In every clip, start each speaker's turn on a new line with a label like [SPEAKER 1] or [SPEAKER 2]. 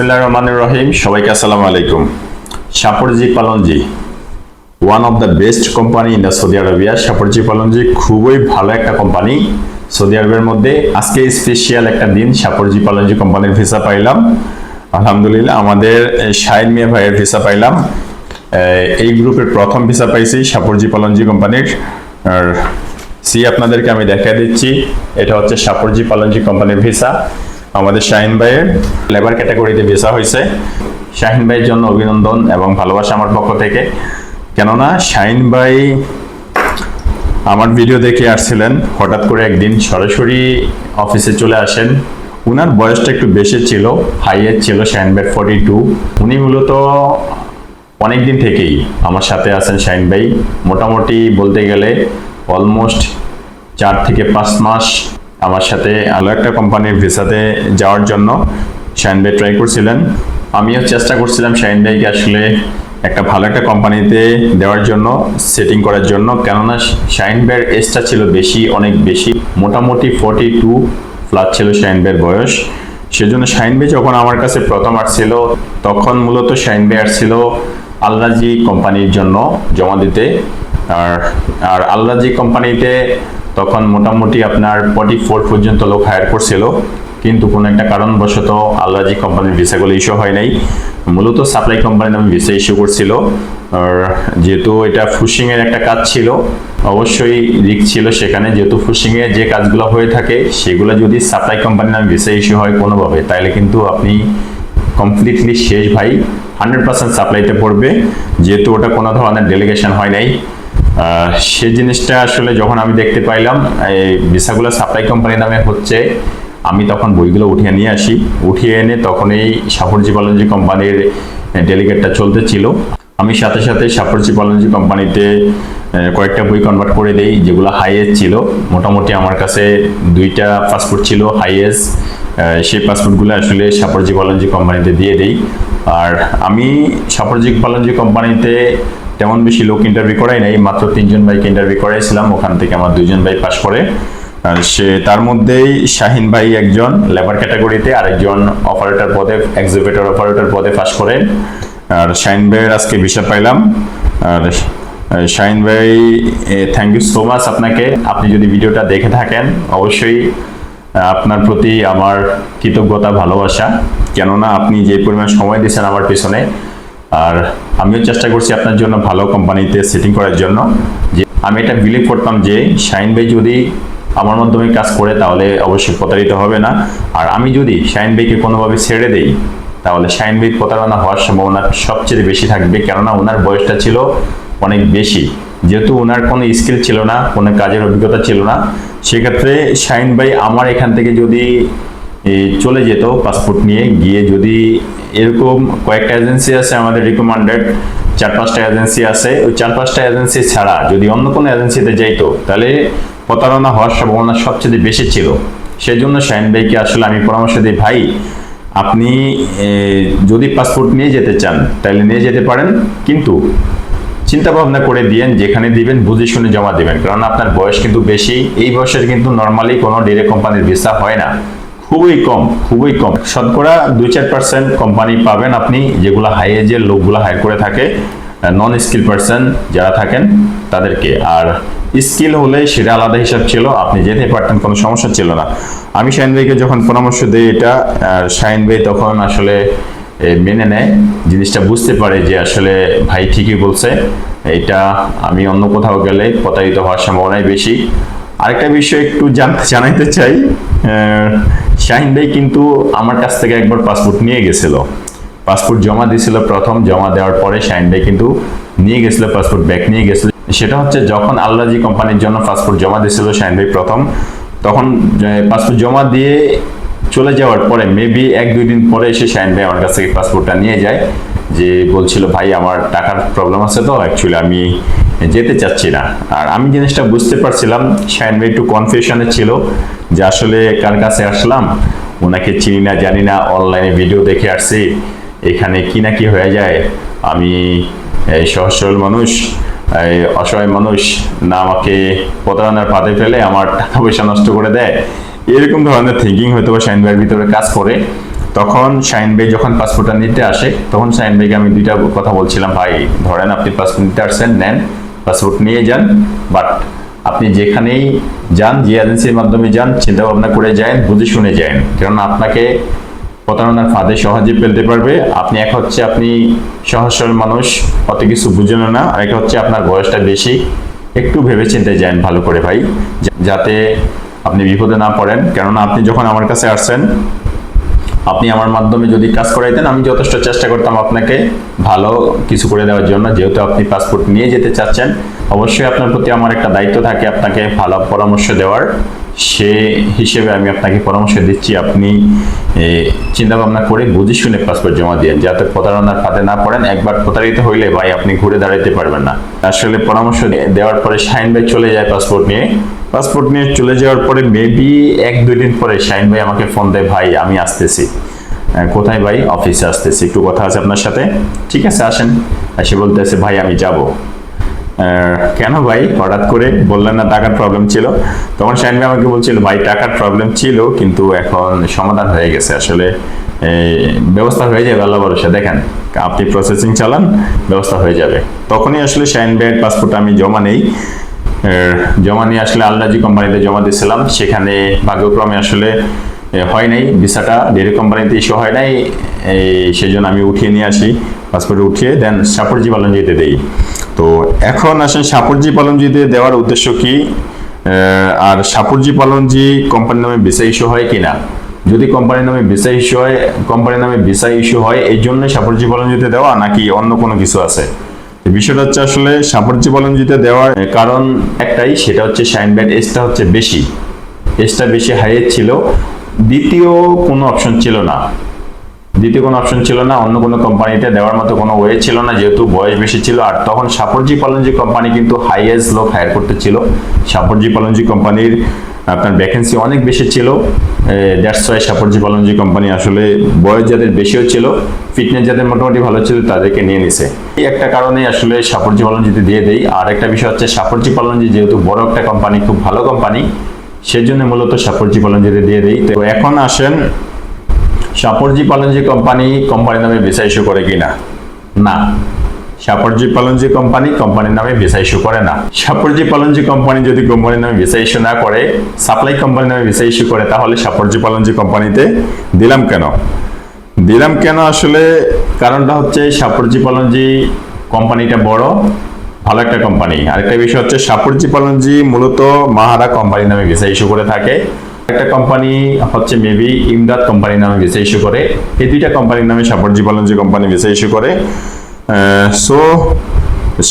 [SPEAKER 1] বিসমিল্লাহ রহমান রহিম। সবাইকে আসসালামু আলাইকুম। Shapoorji Pallonji one of the best company in the Saudi Arabia Shapoorji Pallonji খুবই ভালো একটা কোম্পানি সৌদি আরবের মধ্যে আজকে স্পেশাল একটা দিন সাপরজি পালনজি কোম্পানির ভিসা পাইলাম। আলহামদুলিল্লাহ, আমাদের শাহিন মিয়া ভাইয়ের ভিসা পাইলাম। এই- এই গ্রুপের প্রথম ভিসা পাইছি সাপরজি পালনজি কোম্পানির আর সি আপনাদেরকে আমি দেখা দিচ্ছি। এটা হচ্ছে সাপরজি পালনজি কোম্পানির ভিসা আমাদের শাহিন ভাইয়ের লেবার ক্যাটাগরিতে ভিসা হয়েছে। শাহিন ভাইয়ের জন্য অভিনন্দন এবং ভালোবাসা আমার পক্ষ থেকে। কেননা শাহিন ভাই আমার ভিডিও দেখে আসছিলেন, হঠাৎ করে একদিন সরাসরি অফিসে চলে আসেন। উনার বয়সটা একটু বেশি ছিল হাইয়ের ছিল শাহিন ভাই ফর্টি টু উনি মূলত অনেক দিন থেকেই আমার সাথে আছেন শাহিন ভাই। মোটামুটি বলতে গেলে অলমোস্ট চার থেকে পাঁচ মাস আমার সাথে আলো একটা কোম্পানির ভিসাতে যাওয়ার জন্য শাহিন ভাই ট্রাই করছিলেন। আমিও চেষ্টা করছিলাম শাহিন ভাইকে আসলে একটা ভালো একটা কোম্পানিতে দেওয়ার জন্য সেটিং করার জন্য। কেননা শাহিন ভাইয়ের এজটা ছিল বেশি, অনেক বেশি। মোটামুটি ফর্টি টু প্লাস ছিল শাহিন ভাইয়ের বয়স। সেজন্য শাহিন ভাই যখন আমার কাছে প্রথম আসছিল, তখন মূলত শাহিন ভাই আসছিল আলরাজি কোম্পানির জন্য জমা দিতে। আর আর আলরাজি কোম্পানিতে তখন মোটামুটি আপনার ফর্টি ফোর পর্যন্ত লোক হায়ার করছিল। কিন্তু কোনো একটা কারণবশত আলরাজি কোম্পানির ভিসাগুলো ইস্যু হয় নাই। মূলত সাপ্লাই কোম্পানির নামে ভিসা ইস্যু করছিল। আর যেহেতু এটা ফুশিং এর একটা কাজ ছিল, অবশ্যই রিক ছিল সেখানে। যেহেতু ফুশিং এর যে কাজগুলো হয়ে থাকে, সেগুলো যদি সাপ্লাই কোম্পানির নামে ভিসা ইস্যু হয় কোনোভাবে, তাহলে কিন্তু আপনি কমপ্লিটলি শেষ ভাই। হান্ড্রেড পার্সেন্ট সাপ্লাইতে পড়বে। যেহেতু ওটা কোনো ধরনের ডেলিগেশন হয় নাই। সে জিনিসটা আসলে যখন আমি দেখতে পাইলাম, এই ভিসাগুলো সাপ্লাই কোম্পানির নামে হচ্ছে, আমি তখন বইগুলো উঠিয়ে নিয়ে আসি। উঠিয়ে এনে তখন এই সাফরজি পালনজি কোম্পানির ডেলিগেটটা চলতে ছিল আমি সাথে সাথে সাফরজি পালনজি কোম্পানিতে কয়েকটা বই কনভার্ট করে দেই, যেগুলো হাইয়েজ ছিল। মোটামুটি আমার কাছে দুইটা পাসপোর্ট ছিল হাইয়েজ সেই পাসপোর্টগুলো আসলে সাপরজি পালনজি কোম্পানিতে দিয়ে দেই। আর আমি সাপরজি পালনজি কোম্পানিতে তেমন বেশি লোক ইন্টারভিউ করাই নাই, মাত্র তিনজন ভাইকে ইন্টারভিউ করাইছিলাম, ওখান থেকে আমার দুজন ভাই পাশ করে। সে, তার মধ্যেই শাহিন ভাই একজন লেবার ক্যাটাগরিতে আরেকজন অপারেটর পদে এক্সিবিটর অপারেটর পদে পাশ করে। আর শাহিন ভাইয়ের আজকে বিষয় পাইলাম। আর শাহিন ভাই থ্যাংক ইউ সো মাচ আপনাকে। আপনি যদি ভিডিওটা দেখে থাকেন, অবশ্যই আপনার প্রতি আমার কৃতজ্ঞতা, ভালোবাসা। কেননা আপনি যে পরিমাণ সময় দিয়েছেন আমার পিছনে আর আমিও চেষ্টা করছি আপনার জন্য ভালো কোম্পানিতে সেটিং করার জন্য। যে আমি এটা বিলিভ করতাম যে শাহিন ভাই যদি আমার মাধ্যমে কাজ করে, তাহলে অবশ্যই প্রতারিত হবে না। আর আমি যদি শাহিন ভাইকে কোনোভাবে ছেড়ে দেই, তাহলে শাহিন ভাই প্রতারণা হওয়ার সম্ভাবনা সবচেয়ে বেশি থাকবে। কেননা ওনার বয়সটা ছিল অনেক বেশি। যেহেতু ওনার কোনো স্কিল ছিল না, কোনো কাজের অভিজ্ঞতা ছিল না, সেক্ষেত্রে শাহিন ভাই আমার এখান থেকে যদি চলে যেত পাসপোর্ট নিয়ে গিয়ে যদি এরকম কয়েকটা এজেন্সি আছে আমাদের রিকমেন্ডেড চার পাঁচটা এজেন্সি আছে, ওই চার পাঁচটা এজেন্সি ছাড়া যদি অন্য কোনো এজেন্সিতে যাইতো, তাহলে প্রতারণা হওয়ার সম্ভাবনা সবচেয়ে বেশি ছিল। সেই জন্য শাহিন ভাইকে আসলে আমি পরামর্শ দিই, ভাই, আপনি যদি পাসপোর্ট নিয়ে যেতে চান, তাহলে নিয়ে যেতে পারেন, কিন্তু চিন্তা ভাবনা করে দিয়েন, যেখানে দিবেন, বুঝে শুনে জমা দিবেন। কারণ আপনার বয়স কিন্তু বেশি, এই বয়সের কিন্তু নর্মালি কোনো ডিরেক্ট কোম্পানির ভিসা হয় না। খুবই কম খুবই কম। শতকরা দুই চার পার্সেন্ট কোম্পানি পাবেন আপনি, যেগুলো হাই এজের লোকগুলো হায়ার করে থাকে নন স্কিল পার্সন যারা থাকেন তাদেরকে। আর স্কিল হলে সেটা আলাদা হিসাব ছিল, আপনি যেতে পারতেন, কোনো সমস্যা ছিল না। আমি শাহিন ভাইকে যখন পরামর্শ দিই এটা শাহিন ভাই তখন আসলে মেনে নেয়, জিনিসটা বুঝতে পারে যে আসলে ভাই ঠিকই বলছে। এটা আমি অন্য কোথাও গেলে প্রতারিত হওয়ার সম্ভাবনাই বেশি। আরেকটা বিষয় একটু জানতে জানাইতে চাই শাহিন ভাই কিন্তু আমার কাছ থেকে একবার পাসপোর্ট নিয়ে গেছিল। পাসপোর্ট জমা দিয়েছিল প্রথম, জমা দেওয়ার পরে শাহিন ভাই কিন্তু নিয়ে গেছিল পাসপোর্ট ব্যাক নিয়ে গেছিল। সেটা হচ্ছে যখন আল্লাজি কোম্পানির জন্য পাসপোর্ট জমা দিয়েছিল শাহিন ভাই প্রথম, তখন পাসপোর্ট জমা দিয়ে চলে যাওয়ার পরে মেবি এক দুই দিন পরে এসে শাহিন ভাই আমার কাছ থেকে পাসপোর্টটা নিয়ে যায়। যে বলছিল, ভাই, আমার টাকার প্রবলেম আছে তো অ্যাকচুয়ালি আমি যেতে চাচ্ছি না। আর আমি জিনিসটা বুঝতে পারছিলাম শাহিন ভাই একটু কনফিউশনে ছিল যে আসলে কার কাছে আসলাম? ওনাকে চিনি না, জানি না অনলাইনে ভিডিও দেখে আসছি, এখানে কি না কি হয়ে যায়? আমি এই সহজ সরল মানুষ অসহায় মানুষ, না আমাকে প্রতারণার ফাঁদে ফেলে আমার টাকা পয়সা নষ্ট করে দেয়। এরকম ধরনের থিঙ্কিং হয়তো শাহিন ভাইয়ের ভিতরে কাজ করে। তখন শাহিন ভাই যখন পাসপোর্টটা নিতে আসে, তখন শাহিন ভাইকে আমি দুইটা কথা বলছিলাম, ভাই, ধরেন আপনি পাসপোর্ট নিতে আসছেন, নেন। পাসপোর্ট নিয়ে যান বাট আপনি যেখানেই যান, যে এজেন্সির মাধ্যমে যান চিন্তা ভাবনা করে যান বুঝে শুনে যান কারণ আপনাকে প্রতারণার ফাঁদে সহজে ফেলতে পারবে। আপনি, এক হচ্ছে আপনি সহজ সরল মানুষ, অত কিছু বুঝেন না, আর এক হচ্ছে আপনার বয়সটা বেশি। একটু ভেবে চিন্তে যান ভালো করে ভাই যাতে আপনি বিপদে না পড়েন। কেননা আপনি যখন আমার কাছে আসছেন আপনি আমার মাধ্যমে যদি কাজ করাইতেন, আমি যথেষ্ট চেষ্টা করতাম আপনাকে ভালো কিছু করে দেওয়ার জন্য। যেহেতু আপনি পাসপোর্ট নিয়ে যেতে চাচ্ছেন, অবশ্যই আপনার প্রতি আমার একটা দায়িত্ব থাকে আপনাকে ভালো পরামর্শ দেওয়ার। সে হিসেবে আমি আপনাকে পরামর্শ দিচ্ছি। আপনি চিন্তা ভাবনা করে বুঝে শুনে পাসপোর্ট জমা দিয়ে যাতে প্রতারণার ফাঁদে না পড়েন। একবার প্রতারিত হইলে ভাই, আপনি ঘুরে দাঁড়াইতে পারবেন না। আসলে পরামর্শ দেওয়ার পরে শাইন ভাই চলে যায় পাসপোর্ট নিয়ে। পাসপোর্ট নিয়ে চলে যাওয়ার পরে মেবি এক, দুই দিন পরে শাইন ভাই আমাকে ফোন দেয়, ভাই, আমি আসতেছি। কোথায় ভাই? অফিসে আসতেছি। একটু কথা আছে আপনার সাথে? ঠিক আছে, আসেন। এসে বলতেছে, ভাই, আমি যাব। কেন ভাই? হঠাৎ করে বললেন না, টাকার প্রবলেম ছিল। তখন শাইন ভাই আমাকে বলছিল, ভাই, টাকার প্রবলেম ছিল, কিন্তু এখন সমাধান হয়ে গেছে। আসলে ব্যবস্থা হয়ে যাবে আল্লাহ ভরসা। দেখেন, আপনি প্রসেসিং চালান, ব্যবস্থা হয়ে যাবে। তখনই আসলে শাইন ভাইয়ের পাসপোর্ট আমি জমা নেই। জমা নিয়ে আসলে আল্লাজি কোম্পানিতে জমা দিয়েছিলাম, সেখানে ভাগ্যক্রমে আসলে হয় নাই। ভিসাটা ডেরি কোম্পানিতে ইস্যু হয় নাই। এই সেজন্য আমি উঠিয়ে নিয়ে আসি পাসপোর্টে উঠিয়ে দেন সাপরজি পালন পালনজিতে দেই। তো এখন আসেন সাপরজি পালন পালনজিতে দেওয়ার উদ্দেশ্য কি? আর সাপুরজি পালনজি কোম্পানির নামে ভিসা ইস্যু হয় কিনা? যদি কোম্পানির নামে ভিসা ইস্যু হয় কোম্পানির নামে ভিসা ইস্যু হয় এই জন্য সাপুরজি পালনজিতে দেওয়া, নাকি অন্য কোনো কিছু আছে? বিষয়টা হচ্ছে আসলে সাপরজি পালনজিতে দেওয়ার কারণ একটাই, সেটা হচ্ছে শাইন ব্যাট এজটা হচ্ছে বেশি। এজটা বেশি হাইয়ের ছিল। দ্বিতীয় কোনো অপশন ছিল না। দ্বিতীয় কোনো অপশন ছিল না, অন্য কোনো কোম্পানিতে দেওয়ার মতো কোনো ওয়ে ছিল না, যেহেতু বয়স বেশি ছিল। আর তখন সাপরজি পালনজি কোম্পানি কিন্তু হাইয়েস্ট লোক হায়ার করতে ছিল। সাপরজি পালনজি কোম্পানির আপনার ভ্যাকেন্সি অনেক বেশি ছিল। That's why Shapoorji Pallonji company আসলে বয়স যাদের বেশিও ছিল ফিটনেস যাদের মোটামুটি ভালো ছিল, তাদেরকে নিয়ে নিছে। এই একটা কারণে আসলে সাপরজি পালনজিতে দিয়ে দেই। আর একটা বিষয় হচ্ছে সাপরজি পালনজি যেহেতু বড় একটা কোম্পানি, খুব ভালো কোম্পানি, সেজন্য মূলত সাপরজি পালনজিতে দিয়ে দেই। তো এখন আসেন সাপরজি পালনজি কোম্পানি কোম্পানির নামে ভিসা ইস্যু করে কিনা? না। সাপরজি পালনজি কোম্পানি, কোম্পানির নামে ভিসা ইস্যু করে না। সাপরজি পালনজি কোম্পানি যদি কোম্পানির নামে ভিসা ইস্যু না করে সাপ্লাই কোম্পানির নামে ভিসা ইস্যু করে, তাহলে সাপরজি পালনজি কোম্পানিতে দিলাম কেন? দিলাম কেন আসলে কারণটা হচ্ছে সাপরজি পালনজি কোম্পানিটা বড়, ভালো একটা কোম্পানি। আরেকটা বিষয় হচ্ছে সাপরজি পালনজি মূলত মাহারা কোম্পানি নামে ভিসা ইস্যু করে থাকে। একটা কোম্পানি হচ্ছে মেবি ইমদাদ কোম্পানি নামে ভিসা ইস্যু করে। এই দুইটা কোম্পানির নামে Shapoorji Pallonji company visa issue করে। সো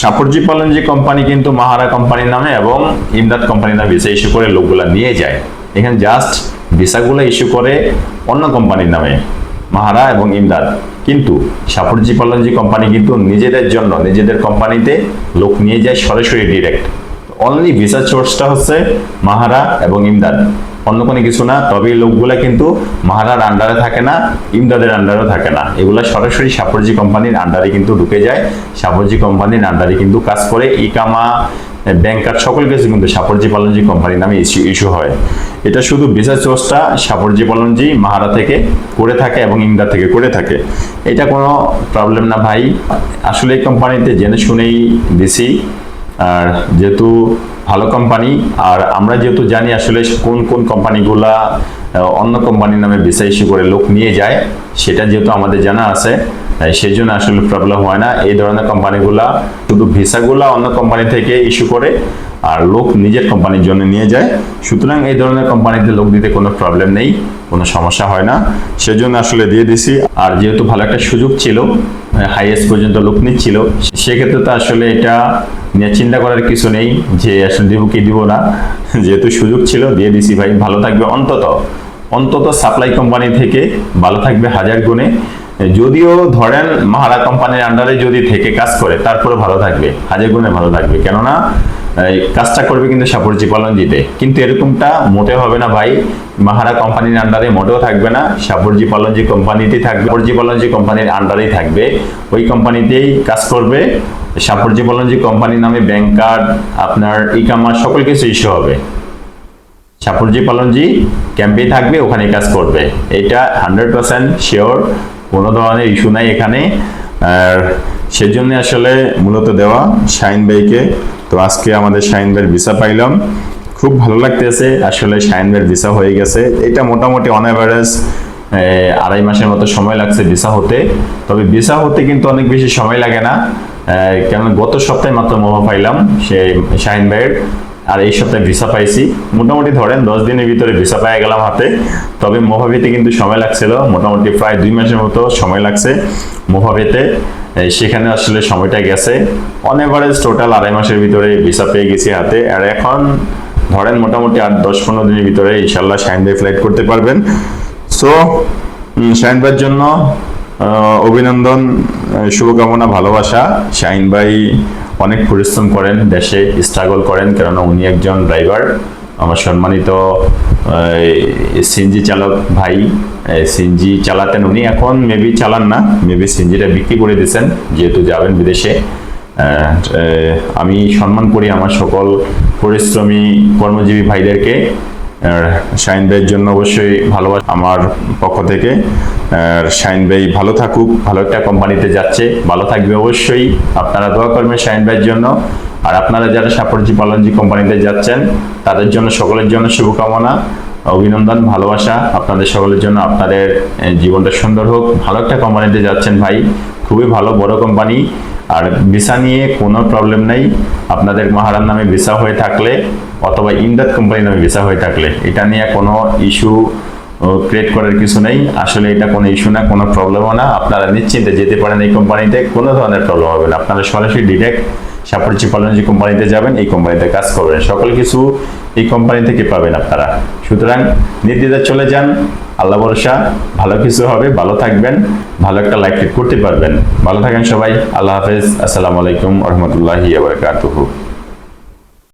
[SPEAKER 1] সাপরজি পালনজি কোম্পানি কিন্তু মাহারা কোম্পানির নামে এবং ইমদাদ কোম্পানির নামে ভিসা ইস্যু করে লোকগুলা নিয়ে যায়। এখানে জাস্ট ভিসাগুলো ইস্যু করে অন্য কোম্পানির নামে মাহারা এবং ইমদাদ কিন্তু সাপরজি পালনজি কোম্পানি কিন্তু নিজেদের জন্য, নিজেদের কোম্পানিতে লোক নিয়ে যায় সরাসরি ডিরেক্ট অনলি ভিসা সোর্সটা হচ্ছে মাহারা এবং ইমদাদ অন্য কোনো কিছু না, তবে এই লোকগুলা কিন্তু মাহারার আন্ডারে থাকে না, ইমদাদের আন্ডারেও থাকে না। এগুলা সরাসরি সাপরজি কোম্পানির আন্ডারে কিন্তু ঢুকে যায়। সাপরজি কোম্পানির আন্ডারে কিন্তু কাজ করে। ইকামা, ব্যাংকার সকল কিছু কিন্তু সাপরজি পালনজি কোম্পানির নামে ইস্যু ইস্যু হয়। এটা শুধু ভিসা সোর্সটা সাপরজি পালনজি মাহারা থেকে করে থাকে এবং ইমদাদ থেকে করে থাকে। এটা কোনো প্রবলেম না ভাই। আসলে এই কোম্পানিতে জেনে শুনেই দিছি আর যেহেতু ভালো কোম্পানি আর আমরা যেহেতু জানি আসলে কোন কোন কোম্পানিগুলা অন্য কোম্পানির নামে ভিসা ইস্যু করে লোক নিয়ে যায়, সেটা যেহেতু আমাদের জানা আছে সেই জন্য আসলে প্রবলেম হয় না। এই ধরনের কোম্পানিগুলা শুধু ভিসাগুলা অন্য কোম্পানি থেকে ইস্যু করে, আর লোক নিজের কোম্পানির জন্য নিয়ে যায়। সুতরাং এই ধরনের কোম্পানিতে লোক দিতে কোনো প্রবলেম নেই, কোনো সমস্যা হয় না। সেজন্য আসলে দিয়ে দিছি। আর যেহেতু ভালো একটা সুযোগ ছিল হাইয়েস্ট পর্যন্ত লোক নিচ্ছিল। সেক্ষেত্রে তো আসলে এটা নিয়ে চিন্তা করার কিছু নেই যে আসলে দিব কি দিব না। যেহেতু সুযোগ ছিল, দিয়ে দিছি ভাই। ভালো থাকবে অন্তত। অন্তত সাপ্লাই কোম্পানি থেকে ভালো থাকবে হাজার গুণে। যদিও ধরেন মাহারা কোম্পানির আন্ডারে যদি থেকে কাজ করে, তারপরে ভালো থাকবে হাজার গুণে ভালো থাকবে। কেননা কাজটা করবে কিন্তু সাপরজি পালনজিতে কিন্তু এরকমটা মোটে হবে না ভাই। মাহারা কোম্পানির আন্ডারে মোটেও থাকবে না সাপরজি পালনজি কোম্পানিতেই থাকবে সাপরজি পালনজি কোম্পানির আন্ডারেই থাকবে। ওই কোম্পানিতেই কাজ করবে। সাপরজি পালনজি কোম্পানির নামে ব্যাংক কার্ড আপনার ই কামার সকল কিছু ইস্যু হবে। সাপুরজি পালনজি ক্যাম্পেই থাকবে ওখানে কাজ করবে। এটা হান্ড্রেড পার্সেন্ট শিওর কোনো ধরনের ইস্যু নাই এখানে। আর সেজন্য আসলে মূলত দেওয়া শাইন ভাইকে। তো আজকে আমাদের শাইন ভাইয়ের ভিসা পাইলাম। খুব ভালো লাগতেছে, আসলে শাইন ভাইয়ের ভিসা হয়ে গেছে। এটা মোটামুটি অন অ্যাভারেজ আড়াই মাসের মতো সময় লাগছে ভিসা হতে। তবে ভিসা হতে কিন্তু অনেক বেশি সময় লাগে না। কেন গত সপ্তাহে মাত্র মোমো পাইলাম সেই শাহিন ভাইয়ের। আর এই সপ্তাহে ভিসা পাইছি। মোটামুটি ধরেন দশ দিনের ভিতরে ভিসা পেয়ে গেলাম হাতে। তবে মোভাবিতে কিন্তু সময় লাগছিল। মোটামুটি প্রায় দুই মাসের মতো সময় লাগছে মোভাবিতে সেখানে আসলে সময়টা গেছে। অন টোটাল আড়াই মাসের ভিতরে ভিসা পেয়ে গেছি হাতে। আর এখন ধরেন মোটামুটি আট, দশ, পনেরো দিনের ভিতরে ইনশাল্লাহ ভাই ফ্লাইট করতে পারবেন। সো ভাইয়ের জন্য অভিনন্দন শুভকামনা, ভালোবাসা। শাহিন ভাই অনেক পরিশ্রম করেন, দেশে স্ট্রাগল করেন, কেননা উনি একজন ড্রাইভার আমার সম্মানিত সিনজি চালক ভাই সিনজি চালাতেন উনি, এখন মেবি চালান না মেবি সিনজিটা বিক্রি করে দিয়েছেন, যেহেতু যাবেন বিদেশে। আমি সম্মান করি আমার সকল পরিশ্রমী, কর্মজীবী ভাইদেরকে শাইন ভাইয়ের জন্য অবশ্যই ভালোবাসা আমার পক্ষ থেকে। শাইন ভাই ভালো থাকুক, ভালো একটা কোম্পানিতে যাচ্ছে, ভালো থাকবে অবশ্যই। আপনারা দোয়া করবেন শাইন ভাইয়ের জন্য। আর আপনারা যারা সাপরজি পালনজি কোম্পানিতে যাচ্ছেন, তাদের জন্য সকলের জন্য শুভকামনা, অভিনন্দন, ভালোবাসা। আপনাদের সকলের জন্য আপনাদের জীবনটা সুন্দর হোক। ভালো একটা কোম্পানিতে যাচ্ছেন ভাই। খুবই ভালো, বড় কোম্পানি। আর ভিসা নিয়ে কোনো প্রবলেম নেই। আপনাদের মহারান নামে ভিসা হয়ে থাকলে অথবা ইমদাদ কোম্পানি নামে ভিসা হয়ে থাকলে, এটা নিয়ে কোনো ইস্যু ক্রিয়েট করার কিছু নেই। আসলে এটা কোনো ইস্যু না, কোনো প্রবলেমও না। আপনারা নিশ্চিন্তে যেতে পারেন এই কোম্পানিতে কোনো ধরনের প্রবলেম হবে না। আপনারা সরাসরি ডিরেক্ট সাপরচি পালনজি কোম্পানিতে যাবেন, এই কোম্পানিতে কাজ করবেন। সকল কিছু এই কোম্পানি থেকে পাবেন আপনারা। সুতরাং নির্দ্বিধায় চলে যান। আল্লাহ ভরসা, ভালো কিছু হবে, ভালো থাকবেন, ভালো একটা লাইফ করতে পারবেন। ভালো থাকেন সবাই, আল্লাহ হাফেজ। আসসালামু আলাইকুম রহমতুল্লাহি আবরকাতুহু